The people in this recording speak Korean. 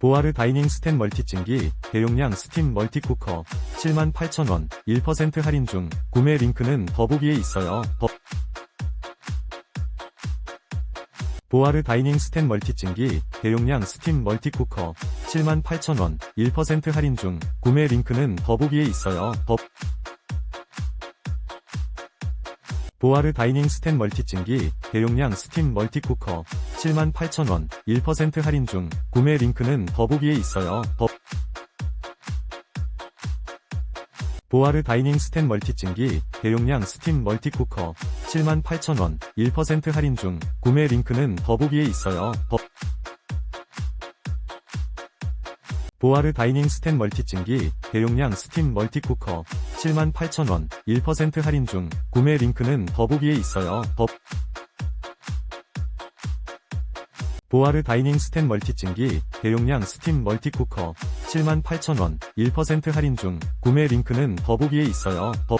보아르 다이닝 스텐 멀티 찜기 대용량 스팀 멀티 쿠커 78,000원 1% 할인 중 구매 링크는 더보기에 있어요. 더 보아르 다이닝 스텐 멀티 찜기 대용량 스팀 멀티 쿠커 78,000원 1% 할인 중 구매 링크는 더보기에 있어요. 더 보아르 다이닝 스텐 멀티 찜기 대용량 스팀 멀티 쿠커 78,000원 1% 할인 중 구매 링크는 더보기에 있어요. 더 보아르 다이닝 스텐 멀티 찜기 대용량 스팀 멀티 쿠커 78,000원 1% 할인 중 구매 링크는 더보기에 있어요. 더 보아르 다이닝 스텐 멀티 찜기 대용량 스팀 멀티 쿠커 78,000원 1% 할인 중 구매 링크는 더보기에 있어요. 더 보아르 다이닝 스텐 멀티 찜기 대용량 스팀 멀티 쿠커 78,000원 1% 할인 중 구매 링크는 더보기에 있어요. 더